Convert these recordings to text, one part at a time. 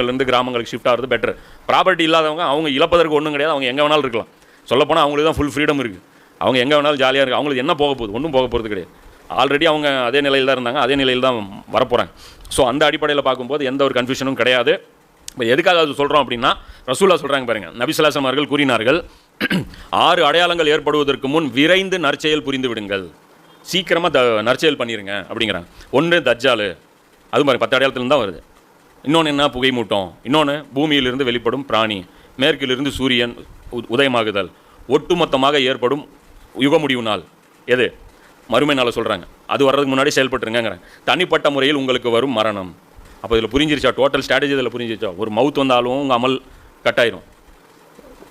நகரங்கள்லேருந்து கிராமங்களுக்கு ஷிஃப்ட் ஆகிறது better property இல்லாதவங்க அவங்க இழப்பதற்கு ஒன்றும் கிடையாது. அவங்க எங்கே வேணாலும் இருக்கலாம். சொல்லப்போனால் அவங்களுக்கு தான் ஃபுல் ஃப்ரீடம் இருக்குது அவங்க எங்கே வேணாலும் ஜாலியாக இருக்குது அவங்களுக்கு என்ன போக போகுது? ஒன்றும் போக போகிறது கிடையாது. ஆல்ரெடி அவங்க அதே நிலையில் தான் இருந்தாங்க. அதே நிலையில் தான் வரப்போகிறாங்க ஸோ அந்த அடிப்படையில் பார்க்கும்போது எந்த ஒரு கன்ஃபியூஷனும் கிடையாது. இப்போ எதுக்காக அது சொல்கிறோம் அப்படின்னா ரசூலா சொல்கிறாங்க பாருங்கள் நபிசுல்லாசம் அவர்கள் கூறினார்கள் ஆறு அடையாளங்கள் ஏற்படுவதற்கு முன் விரைந்து நற்செயல் புரிந்து விடுங்கள். சீக்கிரமாக த நற்செயல் பண்ணிடுங்க அப்படிங்கிறாங்க. ஒன்று தஜ்ஜாலு. அது மாதிரி பத்து அடையாளத்துலேருந்து தான் வருது. இன்னொன்று என்ன? புகை மூட்டம் இன்னொன்று பூமியிலிருந்து வெளிப்படும் பிராணி. மேற்கிலிருந்து சூரியன் உ- உதயமாகுதல். ஒட்டுமொத்தமாக ஏற்படும் யுக முடிவு நாள் எது? மறுமை நாளை சொல்கிறாங்க அது வர்றதுக்கு முன்னாடி செயல்பட்டுருங்கிறேன் தனிப்பட்ட முறையில் உங்களுக்கு வரும் மரணம். அப்போ இதில் புரிஞ்சிருச்சா? டோட்டல் ஸ்ட்ராட்டஜி இதில் புரிஞ்சிருச்சா? ஒரு மவுத் வந்தாலும் உங்கள் அமல் கட்டாயிரும்.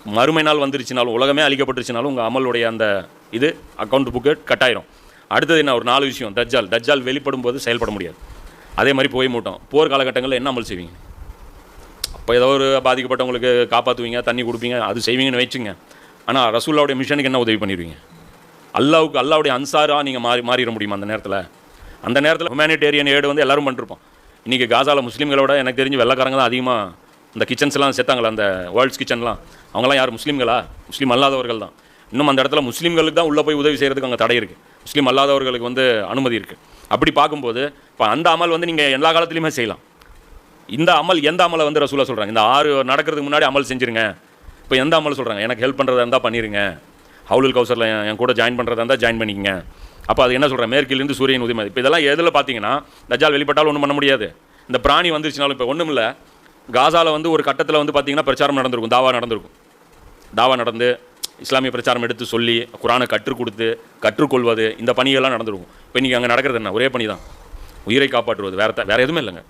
மறுமை நாள் வந்துருச்சுனாலும் உலகமே அழிக்கப்பட்டுருச்சுனாலும் உங்கள் அமலுடைய அந்த இது அக்கௌண்ட் புக்கு கட்டாயிரும். அடுத்தது என்ன? ஒரு நாலு விஷயம். தஜ்ஜால். தஜ்ஜால் வெளிப்படும் போது செயல்பட முடியாது. அதே மாதிரி போய் மாட்டோம். போர் காலகட்டங்களில் என்ன அமல் செய்வீங்க? அப்போ ஏதோ ஒரு பாதிக்கப்பட்டவங்களுக்கு காப்பாற்றுவீங்க தண்ணி கொடுப்பீங்க அது செய்வீங்கன்னு வச்சுங்க. ஆனால் ரசூல்லாவுடைய மிஷனுக்கு என்ன உதவி பண்ணிடுவீங்க அல்லாவுக்கு அல்லாவுடைய அன்சாராக நீங்கள் மாறி மாறிட முடியுமா அந்த நேரத்தில்? அந்த நேரத்தில் ஹுமானிட்டேரியன் ஏடு வந்து எல்லோரும் பண்ணிருப்போம். இன்றைக்கி காசாவில் முஸ்லீம்களோட எனக்கு தெரிஞ்சு வெள்ளக்காரங்க தான் அதிகமாக இந்த கிச்சன்ஸ்லாம் செத்தாங்களா அந்த வேர்ல்ட்ஸ் கிச்சன்லாம் அவங்களாம் யார்? முஸ்லீம்களா? முஸ்லீம் அல்லாதவர்கள் தான். இன்னும் அந்த இடத்துல முஸ்லீம்களுக்கு தான் உள்ளே போய் உதவி செய்கிறதுக்கு அங்கே தடை இருக்குது முஸ்லீம் அல்லாதவர்களுக்கு வந்து அனுமதி இருக்குது அப்படி பார்க்கும்போது இப்போ அந்த அமல் வந்து நீங்கள் எல்லா காலத்துலையுமே செய்யலாம். இந்த அமல் எந்த அமலை வந்து ரசூலாக சொல்கிறாங்க இந்த ஆறு நடக்கிறதுக்கு முன்னாடி அமல் செஞ்சுருங்க. இப்போ எந்த அமல் சொல்கிறாங்க எனக்கு ஹெல்ப் பண்ணுறதா இருந்தால் பண்ணிடுங்க ஹவுலுல் கௌசரில் என் கூட ஜாயின் பண்ணுறதா இருந்தால் ஜாயின் பண்ணிக்கங்க. அப்போ அது என்ன சொல்கிறேன் மேற்கிலிருந்து சூரியன் உதயம் இப்போ இதெல்லாம் எதில் பார்த்தீங்கன்னா தஜ்ஜால் வெளிப்பட்டாலும் ஒன்றும் பண்ண முடியாது. இந்த பிராணி வந்துருச்சுனாலும் இப்போ ஒன்றும் இல்லை. காசாவில் வந்து ஒரு கட்டத்தில் வந்து பார்த்தீங்கன்னா பிரச்சாரம் நடந்திருக்கும். தாவா நடந்திருக்கும். தாவா நடந்து இஸ்லாமிய பிரச்சாரம் எடுத்து சொல்லி குரானை கற்றுக் கொடுத்து கற்றுக்கொள்வது இந்த பணியெல்லாம் நடந்திருக்கும். இப்போ இன்றைக்கி அங்கே நடக்கிறது என்ன? ஒரே பணி தான் உயிரை காப்பாற்றுவது. வேறு த- வேறு எதுவுமே இல்லைங்க.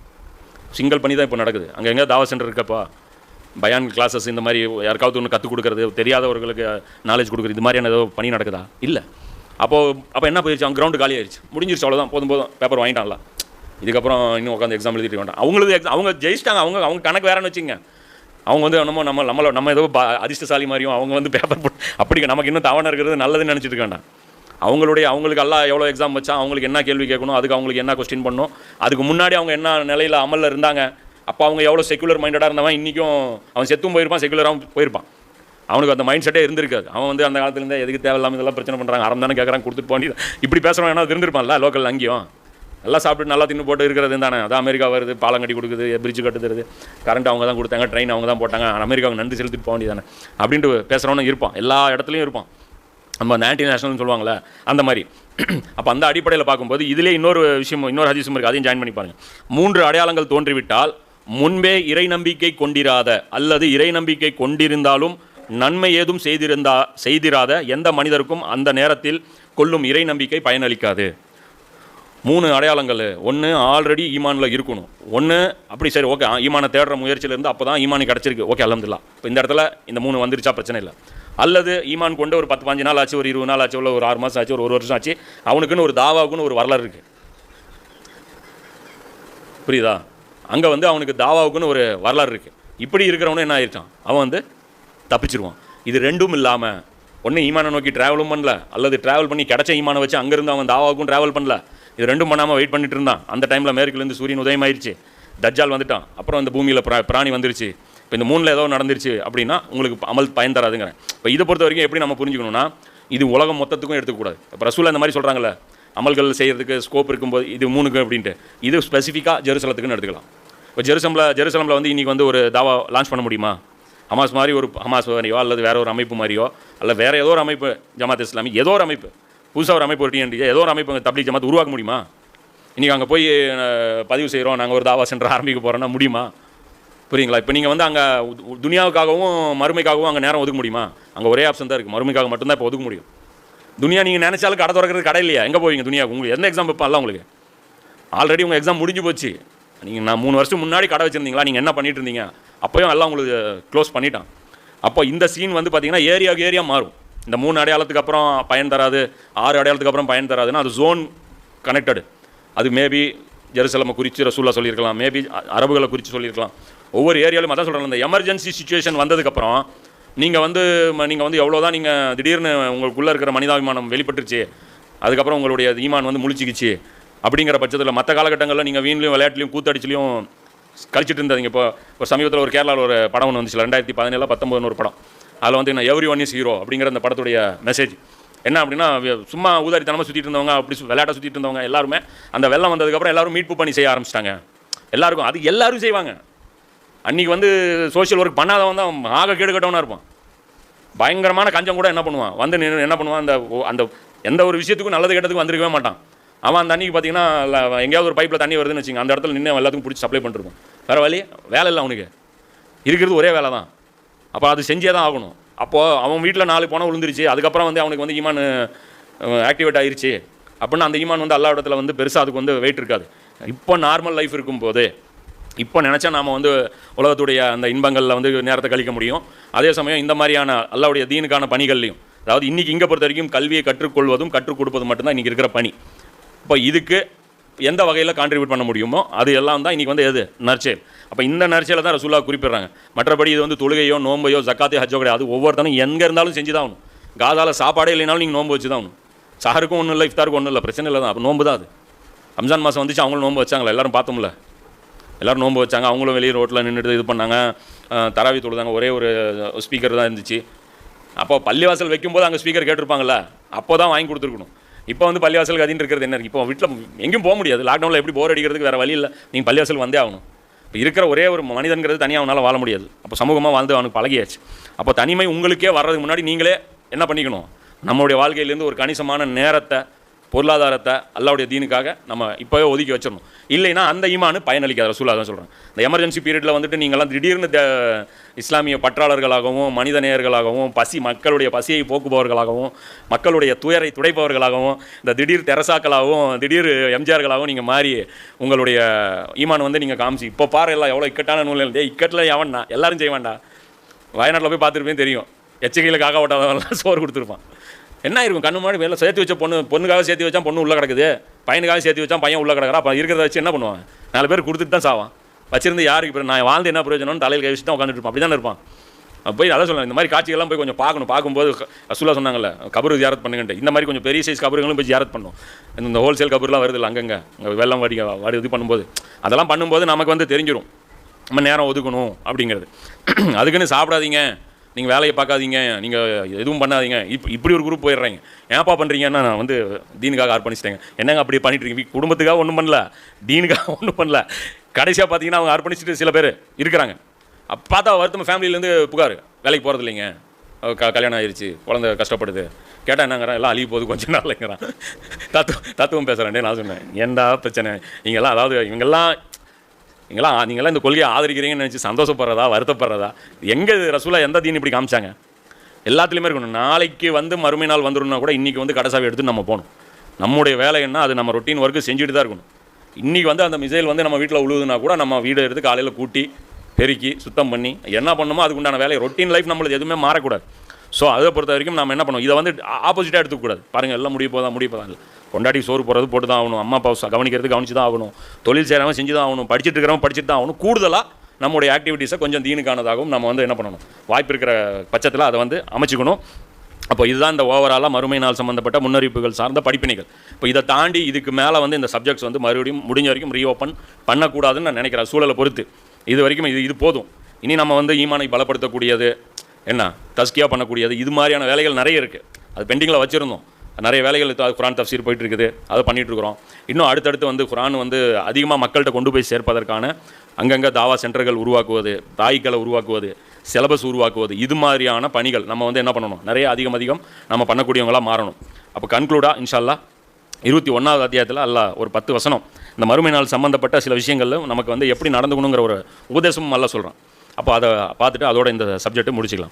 சிங்கிள் பண்ணி தான் இப்போ நடக்குது. அங்கே எங்கே தாவா சென்டர் இருக்கப்பா? பயான் கிளாஸஸ் இந்த மாதிரி யாருக்காவது ஒன்று கற்றுக் கொடுக்குறது தெரியாதவர்களுக்கு நாலேஜ் கொடுக்குறது இது மாதிரியான ஏதோ பணி நடக்குதா? இல்லை. அப்போது அப்போ என்ன போயிடுச்சு அவங்க கிரவுண்டு காலி ஆயிடுச்சு முடிஞ்சிருச்சு அவ்வளோதான் போதும் போதும். பேப்பர் வாங்கிட்டான்ல. இதுக்கப்புறம் இன்னும் உட்காந்து எக்ஸாம் எழுதிட்டு வேண்டாம் அவங்களுக்கு எக்ஸாம் அவங்க ஜெயிச்சிட்டாங்க. அவங்க அவங்க கணக்கு வேறன்னு வச்சுங்க அவங்க வந்து நம்ம நம்ம நம்மளோ நம்ம ஏதோ அதிர்ஷ்டசாலி மாதிரியும் அவங்க வந்து பேப்பர் போட்டு அப்படி நமக்கு இன்னும் தவணை இருக்கிறது நல்லதுன்னு நினச்சிட்டு இருக்க வேண்டாம். அவங்களுடைய அவங்களுக்கு எல்லாம் எவ்வளோ எக்ஸாம் வச்சா அவங்களுக்கு என்ன கேள்வி கேட்கணும் அதுக்கு அவங்களுக்கு என்ன கொஸ்டின் பண்ணணும் அதுக்கு முன்னாடி அவங்க என்ன நிலையில் அமலில் இருந்தாங்க அப்போ அவங்க எவ்வளோ செக்குலர் மைண்டடாக இருந்தவன் இன்றைக்கும் அவன் செத்தும் போயிருப்பான் செக்குலராகவும் போயிருப்பான். அவனுக்கு அந்த மைண்ட் செட்டே இருந்திருக்காது. அவன் வந்து அந்த காலத்துலேருந்தே எதுக்கு தேவையில்லாமல் இதெல்லாம் பிரச்சனை பண்ணுறாங்க அறம் தானே கேட்குறான் கொடுத்துட்டு போண்டி இப்படி பேசுகிறவன் என்ன இருந்திருப்பான்ல லோக்கல் அங்கேயும். நல்லா சாப்பிட்டு நல்லா தின்னு போட்டு இருக்கிறது தானே. அதான் அமெரிக்கா வருது பாலம் கட்டி கொடுக்குது பிரிட்ஜ் கட்டுறது கரண்ட் அவங்க தான் கொடுத்தாங்க ட்ரெயின் அவங்க தான் போட்டாங்க அமெரிக்காவுக்கு நன்றி செலுத்திட்டு போக வேண்டியதானே அப்படின்ட்டு பேசுகிறவனும் இருப்பான். எல்லா இடத்துலையும் இருப்பான். நம்ம ஆன்டி நேஷனல்னு சொல்லுவாங்களே அந்த மாதிரி. அப்போ அந்த அடிப்படையில் பார்க்கும்போது இதிலே இன்னொரு விஷயம் இன்னொரு ஹதீஸும் இருக்குது அதையும் ஜாயின் பண்ணி பாருங்கள் மூன்று அடையாளங்கள் தோன்றிவிட்டால் முன்பே இறை நம்பிக்கை கொண்டிராத அல்லது இறை நம்பிக்கை கொண்டிருந்தாலும் நன்மை ஏதும் செய்திருந்தா செய்திராத எந்த மனிதருக்கும் அந்த நேரத்தில் கொள்ளும் இறை நம்பிக்கை பயனளிக்காது. மூணு அடையாளங்கள். ஒன்று ஆல்ரெடி ஈமானில் இருக்கணும். ஒன்று அப்படி சரி ஓகே ஈமானை தேடுற முயற்சியிலேருந்து அப்போ தான் ஈமானி கிடச்சிருக்கு. ஓகே அலமதுல்லா இப்போ இந்த இடத்துல இந்த மூணு வந்துருச்சா? பிரச்சனை இல்லை. அல்லது ஈமான் கொண்டு ஒரு பத்து பாஞ்சு நாள் ஆச்சு ஒரு இருபது நாள் ஆச்சு இல்லை ஒரு ஆறு மாதம் ஆச்சு ஒரு ஒரு வருஷம் ஆச்சு அவனுக்குன்னு ஒரு தாவாவுக்குன்னு ஒரு வரலாறு இருக்குது புரியுதா? அங்கே வந்து அவனுக்கு தாவாவுக்குன்னு ஒரு வரலாறு இருக்குது இப்படி இருக்கிறவனும் என்ன ஆயிருக்கான் அவன் வந்து தப்பிச்சிருவான். இது ரெண்டும் இல்லாமல் ஒன்று ஈமானை நோக்கி ட்ராவலும் பண்ணல அல்லது ட்ராவல் பண்ணி கிடச்ச ஈமானை வச்சு அங்கேருந்து அவன் தாவாவுக்கும் ட்ராவல் பண்ணல. இது ரெண்டும் பண்ணாமல் வெயிட் பண்ணிட்டு இருந்தான். அந்த டைமில் மேற்குலேருந்து சூரியன் உதயம் ஆயிடுச்சு தஜ்ஜால் வந்துட்டான். அப்புறம் அந்த பூமியில் பிரா பிராணி வந்துருச்சு. இப்போ இந்த மூணில் ஏதோ நடந்துருச்சு அப்படின்னா உங்களுக்கு அமல் பயன் தராதுங்கிறேன். இப்போ இதை பொறுத்த வரைக்கும் எப்படி நம்ம புரிஞ்சுக்கணும்னா இது உலகம் மொத்தத்துக்கும் எடுத்துக்கூடாது இப்போ ரசூல் இந்த மாதிரி சொல்கிறாங்கல்ல அமல்கள் செய்கிறதுக்கு ஸ்கோப் இருக்கும்போது இது மூணுக்கு அப்படின்ட்டு. இது ஸ்பெசிஃபிக்காக ஜெருசலத்துக்குன்னு எடுத்துக்கலாம். இப்போ ஜெருசலமில் ஜெருசலமில் வந்து இன்றைக்கி வந்து ஒரு தாவா லான்ச் பண்ண முடியுமா? ஹமாஸ் மாதிரி ஒரு ஹமாஸ் மாதிரியோ அல்லது வேறு ஒரு அமைப்பு மாதிரியோ அல்ல வேறு ஏதோ ஒரு அமைப்பு ஜமாத் இஸ்லாமி ஏதோ ஒரு அமைப்பு. புதுசாக ஒரு அமைப்பு ஒரு டிஎன்டி ஏதோ ஒரு அமைப்பு தப்லீக் ஜமாத் உருவாக்க முடியுமா? இன்றைக்கி அங்கே போய் பதிவு செய்கிறோம் நாங்கள் ஒரு தாவா சென்டர் ஆரம்பிக்க போகிறோன்னா முடியுமா? புரியுங்களா? இப்போ நீங்கள் வந்து அங்கே துனியாவுக்காகவும் மறுமைக்காகவும் அங்கே நேரம் ஒதுக்க முடியுமா? அங்கே ஒரே ஆப்ஷன் தான் இருக்குது மறுமைக்காக மட்டும்தான் இப்போ ஒதுக்க முடியும். துனியா நீங்கள் நினச்சாலும் கடை திறக்கிறது கடை இல்லையா? எங்கே போவீங்க துனியாவுக்கு உங்களுக்கு எந்த எக்ஸாம் வைப்பான்ல உங்களுக்கு? ஆல்ரெடி உங்கள் எக்ஸாம் முடிஞ்சு போச்சு. நீங்கள் நான் மூணு வருஷம் முன்னாடி கடை வச்சுருந்தீங்களா? நீங்கள் என்ன பண்ணிட்டு இருந்தீங்க? அப்போயும் எல்லாம் உங்களுக்கு க்ளோஸ் பண்ணிட்டான். அப்போ இந்த சீன் வந்து பார்த்திங்கன்னா ஏரியாவுக்கு ஏரியா மாறும். இந்த மூணு அடையாளத்துக்கு அப்புறம் பயன் தராது ஆறு அடையாளத்துக்கு அப்புறம் பயன் தராதுன்னா அது ஜோன் கனெக்டடு அது மேபி ஜெருசலமை குறித்து ரசூலாக சொல்லியிருக்கலாம். மேபி அரபுகளை குறித்து சொல்லியிருக்கலாம். ஒவ்வொரு ஏரியாலும் அதான் சொல்கிறேன் இந்த எமர்ஜென்சி சுச்சுவேஷன் வந்ததுக்கப்புறம் நீங்கள் வந்து நீங்கள் வந்து எவ்வளோ தான் நீங்கள் திடீர்னு உங்களுக்குள்ளே இருக்கிற மனிதாபிமானம் வெளிப்பட்டுருச்சு அதுக்கப்புறம் உங்களுடைய ஈமான் வந்து முழிச்சிக்கிச்சு அப்படிங்கிற பட்சத்தில் மற்ற காலகட்டங்களில் நீங்கள் வீண்லையும் விளையாட்டுலையும் கூத்தடிச்சுலையும் கழிச்சிட்டு இருந்ததுங்க. இப்போ ஒரு சமீபத்தில் ஒரு கேரளாவில் ஒரு படம் ஒன்று வந்துச்சு ரெண்டாயிரத்தி பதினேழு பத்தொம்பதுன்னு ஒரு படம். அதில் வந்து என்ன எவ்ரி ஒன் இஸ் ஹீரோ அப்படிங்கிற அந்த படத்துடைய மெசேஜ் என்ன அப்படின்னா சும்மா ஊதாரித்தனமாக சுற்றிட்டு இருந்தவங்க அப்படி சு- சுற்றிட்டு இருந்தவங்க எல்லாருமே அந்த வெள்ளம் வந்ததுக்கப்புறம் எல்லாரும் மீட்பு பண்ணி செய்ய ஆரம்பிச்சிட்டாங்க. எல்லாருக்கும் அது எல்லாரும் செய்வாங்க. அன்றைக்கி வந்து சோஷியல் ஒர்க் பண்ணாதவன் தான் ஆக கேடு கட்டவனாக இருப்பான். பயங்கரமான கஞ்சம் கூட என்ன பண்ணுவான்? வந்து என்ன பண்ணுவான்? அந்த அந்த எந்த ஒரு விஷயத்துக்கும் நல்லது கெட்டதுக்கு வந்திருக்கவே மாட்டான். அவன் அந்த அன்றைக்கி பார்த்தீங்கன்னா எங்கேயாவது ஒரு பைப்பில் தண்ணி வருதுன்னு வச்சுங்க அந்த இடத்துல நின்று எல்லாத்துக்கும் பிடிச்சி சப்ளை பண்ணிருப்பான் வேறு வழி வேலை இல்லை அவனுக்கு. இருக்கிறது ஒரே வேலை தான். அப்போ அது செஞ்சே தான் ஆகணும். அப்போது அவன் வீட்டில் நாலு போனால் விழுந்துருச்சு அதுக்கப்புறம் வந்து அவனுக்கு வந்து ஈமான் ஆக்டிவேட் ஆயிருச்சு. அப்படின்னா அந்த ஈமான் வந்து எல்லா இடத்துல வந்து பெருசாக அதுக்கு வந்து வெயிட் இருக்காது. இப்போ நார்மல் லைஃப் இருக்கும்போது இப்போ நினச்சா நாம் வந்து உலகத்துடைய அந்த இன்பங்களில் வந்து நேரத்தை கழிக்க முடியும். அதே சமயம் இந்த மாதிரியான அல்லாவுடைய தீனுக்கான பணிகள்லையும் அதாவது இன்றைக்கி இங்கே பொறுத்த வரைக்கும் கல்வியை கற்றுக்கொள்வதும் கற்றுக் கொடுப்பதும் மட்டும்தான் இன்றைக்கி இருக்கிற பணி. இப்போ இதுக்கு எந்த வகையில் கான்ட்ரிபியூட் பண்ண முடியுமோ அது எல்லாம் தான் இன்றைக்கி வந்து எது? நற்செயல். அப்போ இந்த நற்செயலை தான் ரசூலா குறிப்பிடுறாங்க. மற்றபடி இது வந்து தொழுகையோ நோம்பையோ ஜக்காத்தையோ ஹஜ்ஜோ கிடையாது அது ஒவ்வொருத்தனும் எங்கே இருந்தாலும் செஞ்சு தான் ஆகணும். காதால் சாப்பாடே இல்லைனாலும் நீங்கள் நோன்பு வச்சு தான் ஆகணும். சஹருக்கும் ஒன்றும் இல்லை இஃப்தாருக்கும் ஒன்றும் இல்லை பிரச்சனை இல்லை தான். அப்போ நோன்பு தான் அது. ரம்ஜான் மாதம் வந்துச்சு அவங்களும் நோன்பு வச்சாங்களா? எல்லாரும் பார்த்தோம்ல. எல்லோரும் நோன்பு வச்சாங்க. அவங்களும் வெளியே ரோட்டில் நின்றுட்டு இது பண்ணாங்க. தராவி தொழுதாங்க. ஒரே ஒரு ஸ்பீக்கர் தான் இருந்துச்சு. அப்போ பள்ளிவாசல் வைக்கும்போது அங்கே ஸ்பீக்கர் கேட்டிருப்பாங்கல்ல? அப்போ தான் வாங்கி கொடுத்துருக்கணும். இப்போ வந்து பள்ளிவாசலுக்கு அதின்னு இருக்கிறது என்ன இப்போ வீட்டில் எங்கேயும் போக முடியாது. லாக்டவுனில் எப்படி போர் அடிக்கிறதுக்கு வேறு வழி இல்லை. நீங்கள் பள்ளிவாசல் வந்தே ஆகணும். இப்போ இருக்கிற ஒரே ஒரு மனிதன்கிறது தனியாக அவனால் வாழ முடியாது. அப்போ சமூகமாக வாழ்ந்து அவனுக்கு பழகியாச்சு. அப்போ தனிமை உங்களுக்கே வர்றதுக்கு முன்னாடி நீங்களே என்ன பண்ணிக்கணும்? நம்மளுடைய வாழ்க்கையிலேருந்து ஒரு கணிசமான நேரத்தை பொருளாதாரத்தை அல்லாவுடைய தீனுக்காக நம்ம இப்போவே ஒதுக்கி வச்சிடணும். இல்லைன்னா அந்த ஈமானு பயனளிக்காத ரசூலா தான் சொல்கிறேன் இந்த எமர்ஜென்சி பீரியடில் வந்துட்டு நீங்கள்லாம் திடீர்னு இஸ்லாமிய பற்றாளர்களாகவும் மனிதநேயர்களாகவும் பசி மக்களுடைய பசியை போக்குபவர்களாகவும் மக்களுடைய துயரை துடைப்பவர்களாகவும் இந்த திடீர் தெரசாக்களாகவும் திடீர் எம்ஜிஆர்களாகவும் நீங்கள் மாறி உங்களுடைய ஈமான் வந்து நீங்கள் காமிச்சு இப்போ பாரு எல்லாம் எவ்வளோ இக்கட்டான நூல் டே இக்கட்டில் எவன்டா? எல்லாரும் செய்வான்டா. வயநாட்டில் போய் பார்த்துருப்பேன் தெரியும். எச்சகையில் காக்கா ஓட்டாதவன்லாம் சோறு கொடுத்துருப்பான். என்ன இருக்கும் கண்ணு முன்னாடி வெளில சேர்த்து வச்ச பொண்ணு பொண்ணுக்காக சேர்த்து வச்சா பொண்ணு உள்ளே கிடக்குது. பையனுக்காக சேர்த்து வச்சா பையன் உள்ளே கிடக்குறா. அப்போ இருக்கிறத வச்சு என்ன பண்ணுவான்? நாலு பேர் கொடுத்துட்டு தான் சாவான். வச்சிருந்து யாருக்கு இப்போ நான் வாழ்ந்து என்ன பிரயோஜனம்னு தலையில் கை வச்சுட்டு தான் உட்காந்துட்டு இருப்பான். அப்படி தானே இருப்பான் போய் அதான் சொல்லுவேன் இந்த மாதிரி காட்சிகள்லாம் போய் கொஞ்சம் பார்க்கணும். பார்க்கும்போது ரசூலா சொன்னாங்கல்ல கபரு ஜியாரத் பண்ணுங்கன்ட்டு. இந்த மாதிரி கொஞ்சம் பெரிய சைஸ் கபருங்களும் போய் ஜியாரத் பண்ணும். இந்த ஹோல்சேல் கபருலாம் வருது இல்லை அங்கங்கே. அங்கே வெள்ளம் வடி வடி இது பண்ணும்போது. அதெல்லாம் பண்ணும்போது நமக்கு வந்து தெரிஞ்சிடும் நம்ம நேரம் ஒதுக்கணும் அப்படிங்கிறது. அதுக்குன்னு சாப்பிடாதீங்க. நீங்கள் வேலையை பார்க்காதீங்க. நீங்கள் எதுவும் பண்ணாதீங்க. இப்போ இப்படி ஒரு குரூப் போயிடுறீங்க. ஏன்ப்பா பண்ணுறீங்கன்னா நான் வந்து தீனுக்காக அர்ப்பணிச்சிட்டேங்க என்னங்க அப்படி பண்ணிட்டு இருக்கீங்க? குடும்பத்துக்காக ஒன்றும் பண்ணல. தீனுக்காக ஒன்றும் பண்ணல. கடைசியாக பார்த்தீங்கன்னா அவங்க அர்ப்பணிச்சிட்டு சில பேர் இருக்கிறாங்க. அப்போ பார்த்தா வருத்தம் ஃபேமிலியிலேருந்து புகார். வேலைக்கு போகிறது இல்லைங்க. க கல்யாணம் ஆயிடுச்சு குழந்தை கஷ்டப்படுது. கேட்டால் என்னங்கிறான்? எல்லாம் அழிய போகுது கொஞ்சம் நாள்ங்கிறான் தத்துவம் தத்துவம் பேசுகிறேன்டே நான் சொன்னேன். ஏன்டா பிரச்சனை? இங்கெல்லாம் அதாவது இவங்கெல்லாம் நீங்களாம் நீங்களாம் இந்த கொள்கையை ஆதரிக்கிறீங்கன்னு நினச்சி சந்தோஷப்படுறதா வருத்தப்படுறதா? எங்கே ரசூலா எந்த தீன் இப்படி காமிச்சாங்க? எல்லாத்துலேயுமே இருக்கணும். நாளைக்கு வந்து மறுமை நாள் வந்துடணும்னா கூட இன்றைக்கி வந்து கடைசாவி எடுத்து நம்ம போகணும். நம்முடைய வேலை என்ன? அது நம்ம ரொட்டீன் ஒர்க்கு செஞ்சுட்டு தான் இருக்கணும். இன்றைக்கி வந்து அந்த மிசைல் வந்து நம்ம வீட்டில் உழுவுதுன்னா கூட நம்ம வீடு எடுத்து காலையில் கூட்டி பெருக்கி சுத்தம் பண்ணி என்ன பண்ணணுமோ அதுக்குண்டான வேலையை வேலை ரொட்டீன் லைஃப் நம்மளுக்கு எதுவுமே மாறக்கூடாது. ஸோ அதை பொறுத்த வரைக்கும் நம்ம என்ன பண்ணுவோம்? இதை வந்து ஆப்போசிட்டாக எடுத்துக்கூடாது பாருங்கள் எல்லாம் முடிய போதா முடிய போதா. இல்லை கொண்டாடி சோறு போடுறது போட்டு தான் ஆகணும். அம்மா அப்பா கவனிக்கிறது கவனிச்சு தான் ஆகணும். தொழில் செய்கிறவன் செஞ்சு தான் ஆகணும். படிச்சுட்டு இருக்கிறவன் படிச்சுட்டு தான் ஆகணும். கூடுதலாக நம்முடைய ஆக்டிவிட்டீஸை கொஞ்சம் தீனுக்கானதாகவும் நம்ம வந்து என்ன பண்ணணும்? வாய்ப்பு இருக்கிற பட்சத்தில் அதை வந்து அமைச்சிக்கணும். அப்போ இதுதான் இந்த ஓவராலாக மறுமை நாள் சம்மந்தப்பட்ட முன்னறிவிப்புகள் சார்ந்த படிப்பினைகள். இப்போ இதை தாண்டி இதுக்கு மேலே வந்து இந்த சப்ஜெக்ட்ஸ் வந்து மறுபடியும் முடிஞ்ச வரைக்கும் ரீஓப்பன் பண்ணக்கூடாதுன்னு நான் நினைக்கிறேன். சூழலை பொறுத்து. இது வரைக்கும் இது இது போதும். இனி நம்ம வந்து ஈமானை பலப்படுத்தக்கூடியது என்ன தஸ்கியாக பண்ணக்கூடியது இது மாதிரியான வேலைகள் நிறைய இருக்குது அது பெண்டிங்கில் வச்சுருந்தோம். நிறைய வேலைகள் குரான் தஃசீர் போயிட்டு இருக்குது அதை பண்ணிட்டு இருக்கிறோம். இன்னும் அடுத்தடுத்து வந்து குரான் வந்து அதிகமாக மக்கள்கிட்ட கொண்டு போய் சேர்ப்பதற்கான அங்கங்கே தாவா சென்டர்கள் உருவாக்குவது தாய்க்களை உருவாக்குவது சிலபஸ் உருவாக்குவது இது மாதிரியான பணிகள் நம்ம வந்து என்ன பண்ணணும்? நிறைய அதிகம் அதிகம் நம்ம பண்ணக்கூடியவங்களாக மாறணும். அப்போ கன்க்ளூடாக இன்ஷால்லா இருபத்தி ஒன்றாவது அத்தியாயத்தில் அல்ல ஒரு பத்து வசனம். இந்த மறுமை நாள் சம்மந்தப்பட்ட சில விஷயங்களில் நமக்கு வந்து எப்படி நடந்துக்கணுங்கிற ஒரு உபதேசமும் நல்லா சொல்கிறான் அப்போ அதை பார்த்துட்டு அதோட இந்த சப்ஜெக்ட்டு முடிச்சுக்கலாம்.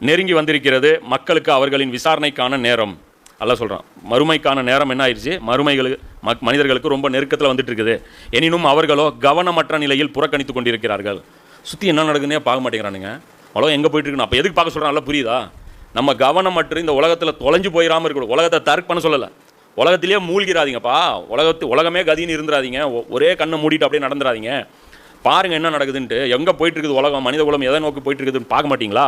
நெருங்கி வந்திருக்கிறது மக்களுக்கு அவர்களின் விசாரணைக்கான நேரம். அல்ல சொல்கிறான் மறுமைக்கான நேரம் என்ன ஆயிடுச்சு மறுமைகளுக்கு மக் மனிதர்களுக்கு ரொம்ப நெருக்கத்தில் வந்துட்டு இருக்குது எனினும் அவர்களோ கவனமற்ற நிலையில் புறக்கணித்து கொண்டிருக்கிறார்கள். சுற்றி என்ன நடக்குதுன்னே பார்க்க மாட்டேங்கிறானுங்க. உலகம் எங்கே போயிட்டு இருக்குன்னு அப்போ எதுக்கு பார்க்க சொல்கிறான் நல்லா புரியுதா? நம்ம கவனமற்று இந்த உலகத்தில் தொலைஞ்சு போயிடாமல் இருக்கணும். உலகத்தை தர்க் பண்ண சொல்லலை. உலகத்திலேயே மூழ்கிறாதீங்கப்பா. உலகத்து உலகமே கதின்னு இருந்துராதீங்க ஒ- ஒரே கண்ணை மூடிட்டு அப்படியே நடந்துடாதீங்க பாருங்க என்ன நடக்குதுன்ட்டு. எங்கே போயிட்டு இருக்குது உலகம்? மனித குலம் எதை நோக்கி போயிட்டு இருக்குதுன்னு பார்க்க மாட்டீங்களா?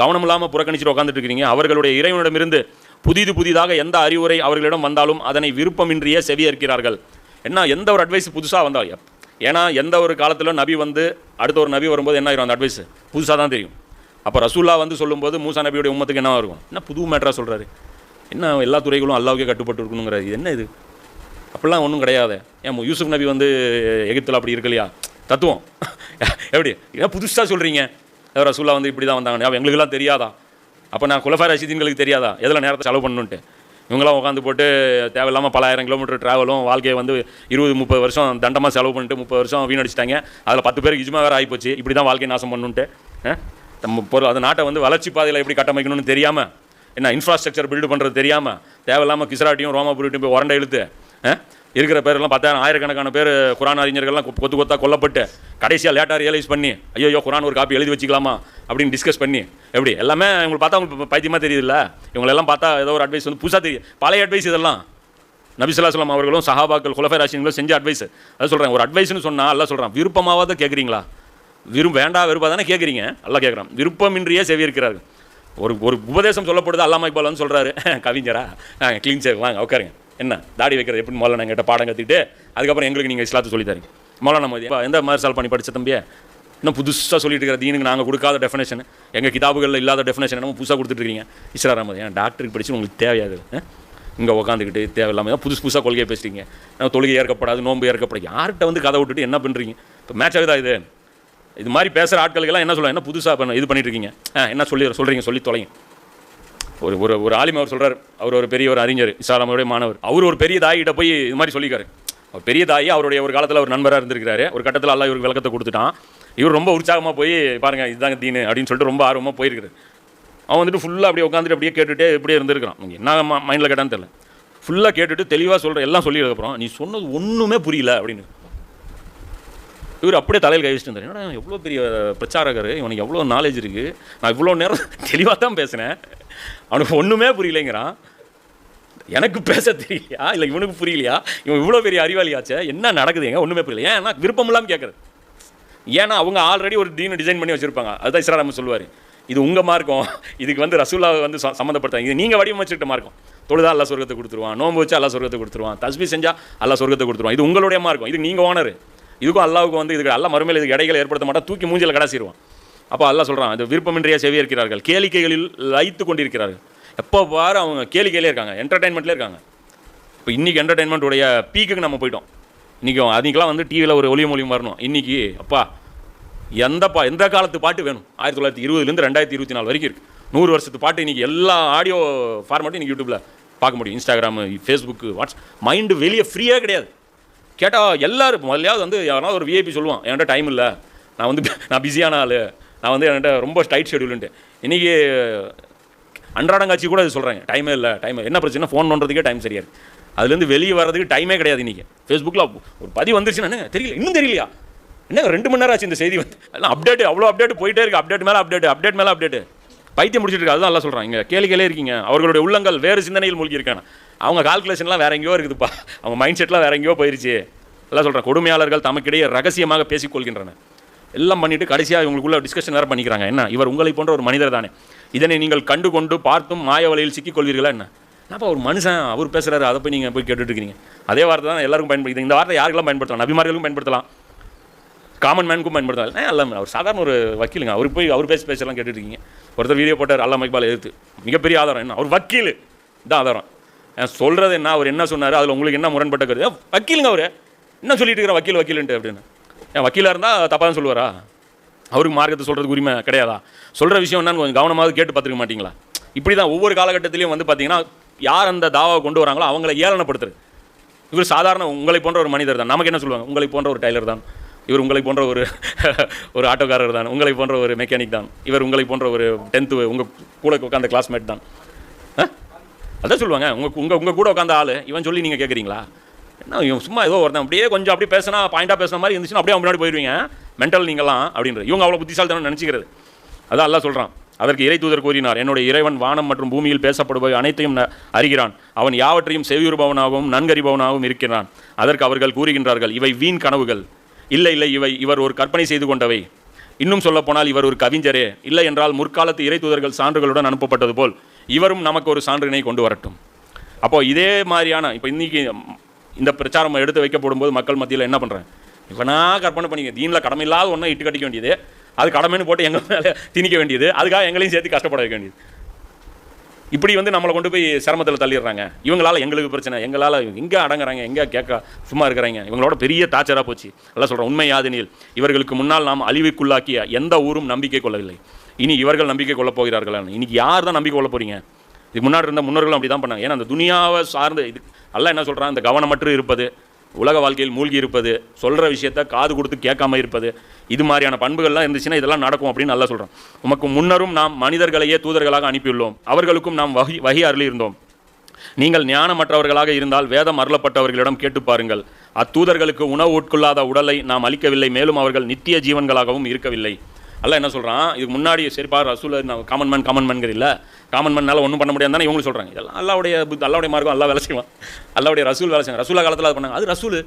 கவனம் இல்லாமல் புறக்கணிச்சுட்டு உட்காந்துட்டு இருக்கிறீங்க அவர்களுடைய இறைவனிடமிருந்து புதிது புதிதாக எந்த அறிவுரை அவர்களிடம் வந்தாலும் அதனை விருப்பமின்றியே செவியேற்கிறார்கள் என்ன எந்த ஒரு அட்வைஸ் புதுசாக வந்தால் ஏன்னா எந்த ஒரு காலத்தில் நபி வந்து அடுத்த ஒரு நபி வரும்போது என்ன ஆயிரும் அந்த அட்வைஸ் புதுசாக தான் தெரியும். அப்போ ரசூல்லா வந்து சொல்லும்போது மூசா நபியுடைய உம்மத்துக்கு என்ன இருக்கும்? என்ன புது மேட்டராக சொல்கிறாரு என்ன எல்லா துறைகளும் அல்லாவுக்கே கட்டுப்பட்டு இருக்கணுங்கிறது இது என்ன இது? அப்படிலாம் ஒன்றும் கிடையாது. ஏன் யூசுப் நபி வந்து எகிப்தில் அப்படி இருக்கலையா? தத்துவம். எப்படி? ஏன் புதுசாக சொல்கிறீங்க ரசூல்லா வந்து இப்படி தான் வந்தாங்க அவன் எங்களுக்கெல்லாம் தெரியாதா? அப்போ நான் குலஃபார் ரஷீதின்களுக்கு தெரியாதா? எதில் நேரத்தை செலவு பண்ணணுன்ட்டு இவங்களாம் உட்காந்து போட்டு தேவையில்லாமல் பலாயிரம் கிலோமீட்டர் ட்ராவலும் வாழ்க்கையை வந்து இருபது முப்பது வருஷம் தண்டமாக செலவு பண்ணிட்டு முப்பது வருஷம் வீணடிச்சிட்டாங்க. அதில் பத்து பேருக்கு இஜ்மா வேறு ஆகிப்போச்சு. இப்படி தான் வாழ்க்கை நாசம் பண்ணுன்ட்டு நம்ம பொருள் அந்த நாட்டை வந்து வளர்ச்சி பாதையில் எப்படி கட்டமைக்கணும்னு தெரியாமல் என்ன இன்ஃப்ராஸ்ட்ரக்சர் பில்டு பண்ணுறது தெரியாமல் தேவையில்லாமல் கிசராட்டியும் ரோமாபுரிட்டையும் போய் உரண்டை இழுத்து இருக்கிற பேரெல்லாம் பத்தாயிரம் ஆயிரக்கணக்கான பேர் குரான் அறிஞர்கள்லாம் கொத்து கொத்தா கொல்லப்பட்டு கடைசியாக லேட்டாக ரியலைஸ் பண்ணி ஐயோ குரான் ஒரு காப்பி எழுதி வச்சுக்கலாமா அப்படின்னு டிஸ்கஸ் பண்ணி. எப்படி? எல்லாமே இவங்களை பார்த்தா உங்களுக்கு பைத்தியமாக தெரியுதுல்ல? இவங்களெல்லாம் பார்த்தா ஏதோ ஒரு அட்வைஸ் வந்து புதுசாக தெரியும். பழைய அட்வைஸ் இதெல்லாம். நபிசுல்லாஸ்லாம் அவர்களும் சஹாபாக்கள் குலஃபை ராசிங்களும் செஞ்ச அட்வைஸ் அதை சொல்கிறேன் ஒரு அட்வைஸ்னு சொன்னால் எல்லாம் சொல்கிறான் விருப்பமாவது கேட்குறீங்களா விரும் வேண்டாம் விருப்பம் தானே கேட்குறீங்க நல்லா கேட்குறான் விருப்பமின்றியே செவியிருக்கிறார்கள். ஒரு ஒரு உபதேசம் சொல்லப்படுது அல்லாமா இக்பால்னு சொல்கிறாரு கவிஞரா? க்ளீன் சேவ் வாங்க உட்காருங்க. என்ன? தாடி வைக்கிறது எப்படி? முதல்ல நாங்கள் கிட்ட பாடம் கற்றுக்கிட்டு அதுக்கப்புறம் எங்களுக்கு நீங்கள் இஸ்லாத்தை சொல்லித்தரீங்க மௌலானா மோதி எந்த மாதிரி சால் பண்ணி படித்த தம்பியே? இன்னும் புதுசாக சொல்லிட்டு இருக்கிற தீனுக்கு நாங்கள் கொடுக்காத டெஃபினேஷன் எங்கள் கிதாபுகளில் இல்லாத டெஃபினேஷன் என்னமோ புதுசாக கொடுத்துட்ருக்கீங்க இஸ்ரா ஏன் டாக்டருக்கு படிச்சு உங்களுக்கு தேவையாது? இங்கே உட்காந்துக்கிட்டு தேவையில்லாமல் தான் புதுசு புதுசாக கொள்கையை பேசுறீங்க நான் தொழுகை ஏற்கப்படாது நோன்பு ஏற்கப்படாது. யார்கிட்ட வந்து கதை விட்டுட்டு என்ன பண்ணுறீங்க இப்போ மேட்ச் ஆகுதா இது? இது மாதிரி பேசுகிற ஆட்களுக்கெல்லாம் என்ன சொல்லுவாங்க என்ன புதுசாக பண்ண இது பண்ணிட்டு இருக்கீங்க? ஆ என்ன சொல்லி சொல்கிறீங்க சொல்லி தொலைங்க. ஒரு ஒரு ஒரு ஆலிம் அவர் சொல்கிறார் அவர் ஒரு பெரிய ஒரு அறிஞர் இஸ்லாமோடைய மாணவர். அவர் ஒரு பெரிய தாயிட்ட போய் இது மாதிரி சொல்லிக்காரு. அவர் பெரிய தாயி அவருடைய ஒரு காலத்தில் ஒரு நண்பராக இருந்திருக்கிறாரு. ஒரு கட்டத்தில் எல்லாம் இவருக்கு விளக்கத்தை கொடுத்துட்டான். இவர் ரொம்ப உற்சாகமாக போய் பாருங்க இதுதாங்க தீனு அப்படின்னு சொல்லிட்டு ரொம்ப ஆர்வமாக போயிருக்காரு அவன் வந்துட்டு ஃபுல்லாக அப்படியே உட்காந்துட்டு அப்படியே கேட்டுட்டே இப்படியே இருந்திருக்கான் நீங்கள் என்ன மைண்டில் கேட்டான்னு தெரியல. ஃபுல்லாக கேட்டுட்டு தெளிவாக சொல்கிற எல்லாம் சொல்லியிருக்கப்புறம் நீ சொன்னது ஒன்றுமே புரியல அப்படின்னு. இவர் அப்படியே தலையில் கை வச்சுட்டு இருந்தார். என்னடா எவ்வளோ பெரிய பிரச்சாரகர்? இவனுக்கு எவ்வளோ நாலேஜ் இருக்குது நான் இவ்வளோ நேரம் தெளிவாக தான் பேசினேன். அவனுக்கு ஒன்றுமே புரியலைங்கிறான். எனக்கு பேச தெரியலையா? இல்லை இவனுக்கு புரியலையா? இவன் இவ்வளோ பெரிய அறிவாளியாச்சே? என்ன நடக்குதுங்க ஒன்றுமே புரியல. ஏன்னா விருப்பம் இல்லாமல் கேட்குறது ஏன்னா அவங்க ஆல்ரெடி ஒரு டீனை டிசைன் பண்ணி வச்சுருப்பாங்க. அதுதான் இஸ்ராராம சொல்லுவார். இது உங்கள் மார்க்கம் இதுக்கு வந்து ரசூலாவை வந்து சம்மந்தப்படுத்தாங்க இது நீங்கள் வடிவமைச்சிட்ட மார்க்கம் தொழுதா அல்லா சொர்க்கத்தை கொடுத்துருவான். நோம்பு வச்சு அல்லா சொர்க்கத்தை கொடுத்துருவான். தஸ்பி செஞ்சால் அல்லா சொர்க்கத்தை கொடுத்துருவான். இது உங்களுடைய மார்க்கம் இது நீங்கள் ஓனர் இதுக்கும் அல்லாவுக்கு வந்து இதுக்கு அல்லா மறுமையில் இதுக்கு இடைகளை ஏற்படுத்த மாட்டா. தூக்கி மூஞ்சில கடைசிடுவான் அப்போ அல்லா சொல்கிறான் அது விருப்பமின்றியே செவியிருக்கிறார்கள் கேளிக்கைகளில் லைத்து கொண்டிருக்கிறார்கள். எப்போ பாரு அவங்க கேளிக்கையிலே இருக்காங்க என்டர்டைன்மெண்ட்லேயே இருக்காங்க. இப்போ இன்றைக்கி என்டர்டைன்மெண்ட்டுடைய பீக்குக்கு நம்ம போயிட்டோம். இன்றைக்கி அன்றைக்கெலாம் வந்து டிவியில் ஒரு ஒளியும் ஒளியும் வரணும். இன்றைக்கி அப்பா எந்த பா எந்த காலத்து பாட்டு வேணும்? ஆயிரத்தி தொள்ளாயிரத்தி இருபதுலேருந்து ரெண்டாயிரத்தி இருபத்தி நாலு வரைக்கும் இருக்குது நூறு வருஷத்து பாட்டு இன்றைக்கி எல்லா ஆடியோ ஃபார்மேட்டும் இன்றைக்கி யூடியூப்பில் பார்க்க முடியும். இன்ஸ்டாகிராமு ஃபேஸ்புக்கு வாட்ஸ் மைண்டு வெளியே ஃப்ரீயாக கிடையாது. கேட்டால் எல்லாரும் முதல்லையாவது வந்து யாராவது ஒரு விஐபி சொல்லுவான். என்கிட்ட டைம் இல்லை? நான் வந்து நான் பிஸியான ஆள். நான் வந்து என்கிட்ட ரொம்ப டைட் ஷெடியூலுன்ட்டு இன்றைக்கி அன்றாடங்காட்சி கூட அது சொல்கிறாங்க டைமே இல்லை டைம் என்ன பிரச்சனை ஃபோன் பண்ணுறதுக்கே டைம் சரியா அதுலேருந்து வெளியே வர்றதுக்கு டைமே கிடையாது இன்றைக்கி ஃபேஸ்புக்கில் ஒரு பதிவு வந்துருச்சுன்னா தெரியல இன்னும் தெரியலையா? என்ன ரெண்டு மணி நேரம் ஆச்சு இந்த செய்தி வந்து? எல்லாம் அப்டேட் அவ்வளோ அப்டேட் போயிட்டே இருக்குது அப்டேட் மேலே அப்டேட் அப்டேட் மேலே அப்டேட் பைத்தியம் முடிச்சிட்டு இருக்கு. அதுதான் எல்லாம் சொல்கிறாங்க இங்கே கேளிக்கையிலே இருக்கீங்க. அவர்களுடைய உள்ளங்கள் வேறு சிந்தனையில் மூழ்கி அவங்க கால்குலேஷன்லாம் வேற எங்கேயோ இருக்குதுப்பா. அவங்க மைண்ட் செட்லாம் வேற எங்கேயோ போயிருச்சு. எல்லாம் சொல்கிறேன் கொடுமையாளர்கள் தமக்கிடையே ரகசியமாக பேசிக்கொள்கின்றன எல்லாம் பண்ணிட்டு கடைசியாக இவங்களுக்குள்ள டிஸ்கஷன் வேறு பண்ணிக்கிறாங்க. என்ன? இவர் உங்களை போன்ற ஒரு மனிதர் தானே. இதனை நீங்கள் கண்டு கொண்டு பார்த்தும் மாய வலையில் சிக்கிக்கொள்வீர்களா என்ன? அப்போ ஒரு மனுஷன் அவர் பேசுகிறாரு அதை போய் நீங்கள் போய் கேட்டுட்ருக்கீங்க அதே வார்த்தை தான் எல்லாருக்கும் பயன்படுத்தி இந்த வார்த்தை யாருக்கெல்லாம் பயன்படுத்தலாம்? நபிமார்களுக்கும் பயன்படுத்தலாம். காமன் மேனுக்கும் பயன்படுத்தலாம். ஏன் அவர் சாதாரண ஒரு வக்கீலுங்க. அவர் போய் அவர் பேசி பேசலாம் கேட்டுட்ருக்கீங்க ஒருத்தர் வீடியோ போட்டார் அல்லா மைக்பால் எதிர்த்து. மிகப்பெரிய ஆதாரம் என்ன? அவர் வக்கீல். இதான் ஆதாரம். சொல்கிறது என்ன? அவர் என்ன சொன்னார்? அதில் உங்களுக்கு என்ன முரண்பட்ட கருது வக்கீலுங்க அவர். என்ன சொல்லிட்டு இருக்கிற வக்கீல் வக்கீலுன்ட்டு அப்படின்னு. ஏன் வக்கீலாக இருந்தால் தப்பாக தான் சொல்லுவாரா? அவருக்கு மார்க்கத்தை சொல்கிறதுக்கு உரிமை கிடையாதா? சொல்கிற விஷயம் என்னன்னு கொஞ்சம் கவனமாக கேட்டு பார்த்துக்க மாட்டீங்களா? இப்படி தான் ஒவ்வொரு காலகட்டத்திலையும் வந்து பார்த்தீங்கன்னா யார் அந்த தாவாவை கொண்டு வராங்களோ அவங்கள ஏளனப்படுத்துறது. இவர் சாதாரண உங்களை போன்ற ஒரு மனிதர் தான். நமக்கு என்ன சொல்லுவாங்க? உங்களை போன்ற ஒரு டைலர் தான். இவர் உங்களை போன்ற ஒரு ஒரு ஆட்டோக்காரர் தான். உங்களை போன்ற ஒரு மெக்கானிக் தான். இவர் உங்களை போன்ற ஒரு டென்த்து உங்கள் கூட உட்காந்த கிளாஸ்மேட் தான். ஆ? அதான் சொல்லுவாங்க. உங்கள் உங்கள் உங்கள் கூட உட்காந்த ஆள் இவன் சொல்லி நீங்கள் கேட்குறீங்களா இவன் சும்மா ஏதோ ஒருத்தன் அப்படியே கொஞ்சம் அப்படியே பேசினா பாயிண்டாக பேசுன மாதிரி இருந்துச்சுன்னா அப்படியே அவன் முன்னாடி போயிடுவீங்க. மென்டல் நீங்களாம் அப்படின்றது இவங்க அவ்வளோ புத்திசாலித்தனம் நினச்சிக்கிறது. அதான் எல்லாம் சொல்கிறான் அதற்கு இறை தூதர் கூறினார் என்னுடைய இறைவன் வானம் மற்றும் பூமியில் பேசப்படுபவை அனைத்தையும் அறிகிறான். அவன் யாவற்றையும் செவியுறுபவனாகவும் நன்கறிபவனாகவும் இருக்கிறான் அதற்கு அவர்கள் கூறுகின்றார்கள் இவை வீண் கனவுகள். இல்லை இல்லை இவை இவர் ஒரு கற்பனை செய்து கொண்டவை. இன்னும் சொல்லப்போனால் இவர் ஒரு கவிஞரே. இல்லை என்றால் முற்காலத்து இறை தூதர்கள் சான்றுகளுடன் அனுப்பப்பட்டது போல் இவரும் நமக்கு ஒரு சான்றினை கொண்டு வரட்டும். அப்போது இதே மாதிரியான இப்போ இன்றைக்கி இந்த பிரச்சாரம் எடுத்து வைக்கப்படும் போது மக்கள் மத்தியில் என்ன பண்ணுறேன் இப்போ நான் கற்பனை பண்ணிக்க தீனில் கடமை இல்லாத ஒன்றை இட்டு கட்டிக்க வேண்டியது. அது கடமைன்னு போட்டு எங்கள் மேலே திணிக்க வேண்டியது. அதுக்காக எங்களையும் சேர்த்து கஷ்டப்பட வைக்க வேண்டியது. இப்படி வந்து நம்மளை கொண்டு போய் சிரமத்தில் தள்ளிடுறாங்க. இவங்களால் எங்களுக்கு பிரச்சனை. எங்களால் எங்கே அடங்குறாங்க? எங்கே கேட்க சும்மா இருக்கிறாங்க? இவங்களோட பெரிய டார்ச்சராக போச்சு. எல்லாம் சொல்கிறேன் உண்மை யாதெனில் இவர்களுக்கு முன்னால் நாம் அழிவுக்குள்ளாக்கிய எந்த ஊரும் நம்பிக்கை கொள்ளவில்லை. இனி இவர்கள் நம்பிக்கை கொள்ளப் போகிறார்களா இன்னைக்கு யார் தான் நம்பிக்கை கொள்ள போகிறீங்க இது முன்னாடி இருந்த முன்னோர்களும் அப்படி தான் பண்ணாங்க. ஏன்னா அந்த துனியாவை சார்ந்து இது அல்ல என்ன சொல்கிறான் இந்த கவனமற்று இருப்பது உலக வாழ்க்கையில் மூழ்கி இருப்பது சொல்கிற விஷயத்த காது கொடுத்து கேட்காம இருப்பது இது மாதிரியான பண்புகள்லாம் இருந்துச்சுன்னா இதெல்லாம் நடக்கும் அப்படின்னு நல்லா சொல்கிறோம் உமக்கு முன்னரும் நாம் மனிதர்களையே தூதர்களாக அனுப்பியுள்ளோம். அவர்களுக்கும் நாம் வகி வகி அருளியிருந்தோம். நீங்கள் ஞானமற்றவர்களாக இருந்தால் வேதம் அருளப்பட்டவர்களிடம் கேட்டு பாருங்கள். அத்தூதர்களுக்கு உணவு உட்கொள்ளாத உடலை நாம் அளிக்கவில்லை மேலும் அவர்கள் நித்திய ஜீவன்களாகவும் இருக்கவில்லை. அல்ல என்ன சொல்கிறான் இதுக்கு முன்னாடி சரிப்பா ரசூல் காமன் மேன் காமன் மேன்கிற இல்லை காமன் மேனால ஒன்றும் பண்ண முடியாது தானே இவங்களும் சொல்கிறாங்க இதெல்லாம் அல்லாவுடைய புத் அல்லாவுடைய மார்க்கம் அல்லா வேலை செய்வான். அல்லாவுடைய ரசூல் வேலை செய்வாங்க ரசூலா காலத்தில் அது பண்ணாங்க. அது ரசூல்.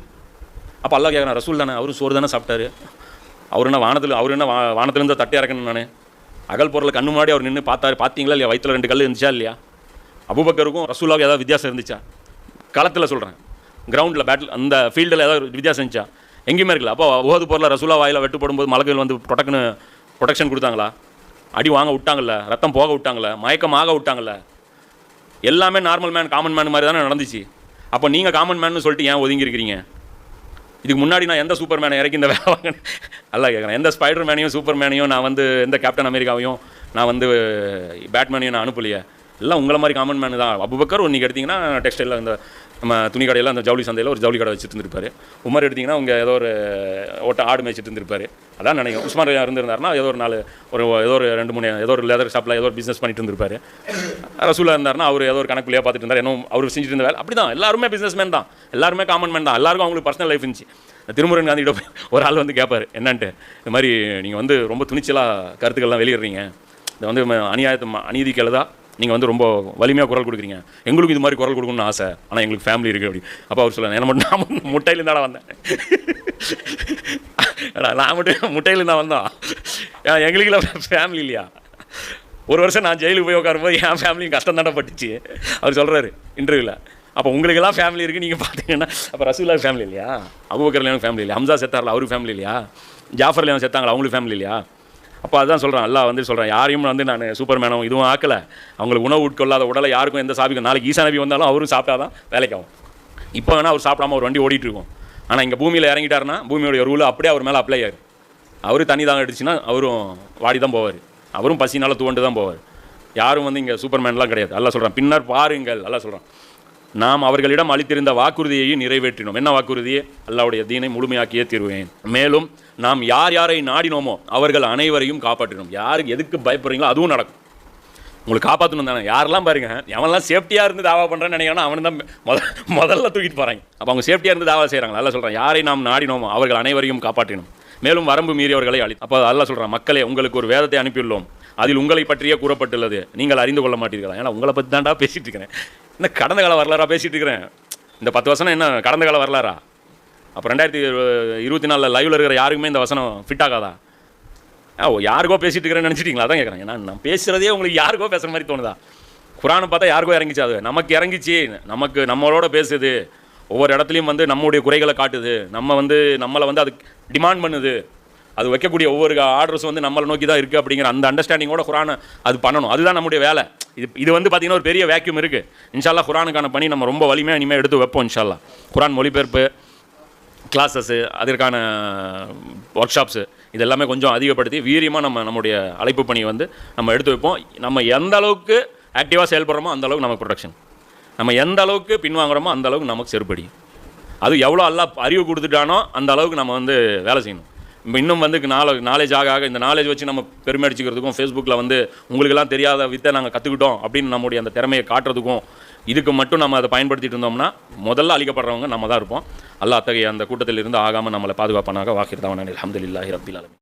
அப்போ அல்லா கேட்குறான் ரசூல் தானே அவரும் சோறு தானே சாப்பிட்டாரு. அவர் என்ன வானத்தில் அவர் என்ன வா வானத்துலேருந்து தட்டி இறக்கணும் நான். அகல் பொருளை கண்ணு முன்னாடி அவர் நின்று பார்த்தாரு பார்த்தீங்களா இல்லையா? வயிற்றில் ரெண்டு கல் இருந்துச்சா இல்லையா? அபுபக்கருக்கும் ரசூலாவுக்கு ஏதாவது வித்தியாசம் இருந்துச்சா? களத்தில் சொல்கிறேன் கிரவுண்டில் பேட்டில் அந்த ஃபீல்டில் ஏதாவது வித்தியாசம் இருந்துச்சா? எங்கேயுமே இருக்கல. அப்போ ஓது பொருளை ரசூலா வாயில் வெட்டு போடும்போது மலர்கள் வந்து ப்ரொடக்னு ப்ரொடெக்ஷன் கொடுத்தாங்களா? அடி வாங்க விட்டாங்கல்ல ரத்தம் போக விட்டாங்கல்ல மயக்கமாக விட்டாங்கல்ல. எல்லாமே நார்மல் மேன் காமன் மேன் மாதிரி தானே நடந்துச்சு. அப்போ நீங்கள் காமன் மேன்னு சொல்லிட்டு ஏன் ஒதுங்கியிருக்கிறீங்க இதுக்கு முன்னாடி நான் எந்த சூப்பர் மேனை இறக்கி இந்த வேலை வாங்கினேன் அல்ல கேட்குறேன் எந்த ஸ்பைடர் மேனையும் சூப்பர் மேனையும் நான் வந்து எந்த கேப்டன் அமெரிக்காவையும் நான் வந்து பேட்மேனையும் நான் அனுப்பலையே. எல்லாம் உங்களை மாதிரி காமன் மேன் தான். அபுபக்கர் நீங்கள் எடுத்தீங்கன்னா டெக்ஸ்டைலில் இந்த நம்ம துணி கடையில் அந்த ஜவுளி சந்தையில் ஒரு ஜவுளி கடை வச்சுட்டு இருந்திருப்பாரு. உமர் எடுத்திங்கன்னா அவங்க ஏதோ ஒரு ஓட்ட ஆடு மேய்ச்சிட்டு இருந்திருப்பார். அதான் நினைக்கிறேன். உஸ்மான் இருந்திருந்தாருன்னா ஏதோ ஒரு நாலு ஒரு ஏதோ ஒரு ரெண்டு மூணு ஏதோ ஒரு லெதர் ஷாப்பில் ஏதோ ஒரு பிஸ்னஸ் பண்ணிட்டு இருந்திருப்பார். ரசூலாக இருந்தார்னா அவர் ஏதோ ஒரு கணக்குலையே பார்த்துட்டு இருந்தார். என்ன அவர் செஞ்சுட்டு இருந்த வேலை. அப்படி தான் எல்லாருமே பிஸ்னஸ் மேன் தான். எல்லாருமே காமன் மேன் தான். எல்லாருக்கும் அவங்களுக்கு பர்சனல் லைஃப் இருந்துச்சு. திருமுருகன் காந்திகிட்ட போய் ஒரு ஆள் வந்து கேட்பாரு என்னன்ட்டு இந்த மாதிரி நீங்கள் வந்து ரொம்ப துணிச்சலாக கருத்துக்கள்லாம் வெளியிடுறீங்க. இதை வந்து அநியாயத்தை அநீதி அநீதிக்கு எழுதா நீங்கள் வந்து ரொம்ப வலிமையாக குரல் கொடுக்குறீங்க. எங்களுக்கு இது மாதிரி குரல் கொடுக்கணும்னு ஆசை. ஆனால் எங்களுக்கு ஃபேமிலி இருக்குது அப்படி. அப்போ அவர் சொல்ல என்ன மட்டும் நான் மட்டும் தான் வந்தேன். நான் மட்டும் முட்டையிலேருந்து தான் வந்தோம் ஏன் ஃபேமிலி இல்லையா? ஒரு வருஷம் நான் ஜெயிலுக்கு போய் உட்காரும்போது என் ஃபேமிலியும் கஷ்டம் தானே பட்டுச்சு. அவர் சொல்கிறாரு இன்டர்வியூவில் அப்போ உங்களுக்கெல்லாம் ஃபேமிலி இருக்குது நீங்கள் பார்த்தீங்கன்னா அப்போ ரசூல்லா ஃபேமிலி இல்லையா? அபுபக்கர்லாம் ஃபேமிலி இல்லையா? ஹம்சா செத்தார்ல அவருக்கு ஃபேமிலி இல்லையா? ஜாஃபர்லாம் செத்தாங்களா? அவங்களுக்கு ஃபேமிலி இல்லையா? அப்போ அதான் சொல்கிறேன் அல்லா வந்து சொல்கிறேன் யாரையும் வந்து நான் சூப்பர் மேனும் இதுவும் ஆக்கலை. அவங்களுக்கு உணவு உட்கொள்ளாத உடலை யாருக்கும் எந்த சாபிக்கும் நாளைக்கு ஈசா நபி வந்தாலும் அவரும் சாப்பிட்டாதான் வேலைக்கு ஆகும். இப்போ வேணால் அவர் சாப்பிடாம ஒரு வண்டி ஓடிட்டுருக்கும் ஆனால் இங்கே பூமியில் இறங்கிட்டாருன்னா பூமியோடைய ரூல் அப்படியே அவர் மேலே அப்ளை ஆகும் அவரு தண்ணி தாங்க அடிச்சுன்னா அவரும் வாடி தான் போவார். அவரும் பசினால துவண்டு தான் போவார். யாரும் வந்து இங்கே சூப்பர்மேன்லாம் கிடையாது. அல்ல சொல்கிறேன் பின்னர் பாருங்கள் அல்ல சொல்கிறேன் நாம் அவர்களிடம் அளித்திருந்த வாக்குறுதியையும் நிறைவேற்றினோம். என்ன வாக்குறுதி? அல்லாவுடைய தீனை முழுமையாக்கியே தீர்வேன். மேலும் நாம் யார் யாரை நாடினோமோ அவர்கள் அனைவரையும் காப்பாற்றினோம். யாருக்கு எதுக்கு பயப்படுறீங்களோ அதுவும் நடக்கும். உங்களுக்கு காப்பாற்றணும் தானே. யாரெல்லாம் பாருங்க எவன்லாம் சேஃப்டியாக இருந்து தாவா பண்ணுறேன்னு நினைக்கிறானோ அவன் தான் முத முதல்ல தூக்கிட்டு போகிறாங்க அப்போ அவங்க சேஃப்டியாக இருந்து தாவா செய்கிறாங்க நல்லா சொல்கிறேன் யாரை நாம் நாடினோமோ அவர்கள் அனைவரையும் காப்பாற்றினோம். மேலும் வரம்பு மீறியவர்களை அழி அப்போ அல்ல சொல்கிறேன் மக்களே உங்களுக்கு ஒரு வேதத்தை அனுப்பியுள்ளோம். அதில் உங்களை பற்றியே கூறப்பட்டுள்ளது. நீங்கள் அறிந்து கொள்ள மாட்டீர்களா? ஏன்னா உங்களை பற்றி தான்டா பேசிகிட்டு இருக்கிறேன். என்ன கடந்த கால வரலாறா பேசிகிட்டு இருக்கிறேன். இந்த பத்து வசனம் என்ன? கடந்த கால வரலாறா? அப்போ ரெண்டாயிரத்தி இருபத்தி நாலில் லைவில் இருக்கிற யாருக்குமே இந்த வசனம் ஃபிட் ஆகாதா? ஆ ஓ, யாருக்கோ பேசிட்டு இருக்கிறேன்னு நினச்சிட்டிங்களா? அதான் கேட்குறேன் ஏன்னா நான் பேசுகிறதே உங்களுக்கு யாருக்கோ பேசுகிற மாதிரி தோணுதா? குரானை பார்த்தா யாருக்கோ இறங்கிச்சு அது. நமக்கு இறங்கிச்சு. நமக்கு நம்மளோட பேசுது. ஒவ்வொரு இடத்துலையும் வந்து நம்முடைய குறைகளை காட்டுது. நம்ம வந்து நம்மளை வந்து அது டிமாண்ட் பண்ணுது. அது வைக்கக்கூடிய ஒவ்வொரு ஆர்டர்ஸும் வந்து நம்மளை நோக்கி தான் இருக்குது அப்படிங்கிற அந்த அண்டர்ஸ்டாண்டிங்கோட குரானை அது பண்ணணும். அதுதான் நம்முடைய வேலை. இது இது வந்து பார்த்திங்கன்னா ஒரு பெரிய வேக்யூம் இருக்குது இன்ஷால்லா குரானுக்கான பணி நம்ம ரொம்ப வலிமையாக இனிமேல் எடுத்து வைப்போம் இன்ஷால்லா குரான் மொழிபெயர்ப்பு கிளாஸஸ்ஸு அதற்கான ஒர்க் ஷாப்ஸு இது எல்லாமே கொஞ்சம் அதிகப்படுத்தி வீரியமாக நம்ம நம்முடைய அழைப்பு பணியை வந்து நம்ம எடுத்து வைப்போம். நம்ம எந்த அளவுக்கு ஆக்டிவாக செயல்படுறோமோ அந்த அளவுக்கு நமக்கு ப்ரொடக்ஷன் நம்ம எந்த அளவுக்கு பின்வாங்குறோமோ அந்த அளவுக்கு நமக்கு செருப்படி. அது எவ்வளோ எல்லாம் அறிவு கொடுத்துட்டானோ அந்த அளவுக்கு நம்ம வந்து வேலை செய்யணும். இன்னும் வந்து நாலு நாலேஜ் ஆக ஆக இந்த நாலேஜ் வச்சு நம்ம பெருமை அடிச்சுக்கிறதுக்கும் ஃபேஸ்புக்கில் வந்து உங்களுக்கெல்லாம் தெரியாத வித்தை நாங்கள் கற்றுக்கிட்டோம் அப்படின்னு நம்முடைய அந்த திறமையை காட்டுறதுக்கும் இதுக்கு மட்டும் நம்ம அதை பயன்படுத்திட்டு இருந்தோம்னா முதல்ல அழிக்கப்படுறவங்க நம்ம தான் இருப்போம். அல்லாஹ் அத்தகைய அந்த கூட்டத்தில் இருந்து ஆகாமல் நம்மளை பாதுகாப்பானாக வாக்கிருந்தவன் அலமதுல்லாஹி ரபில் அலமி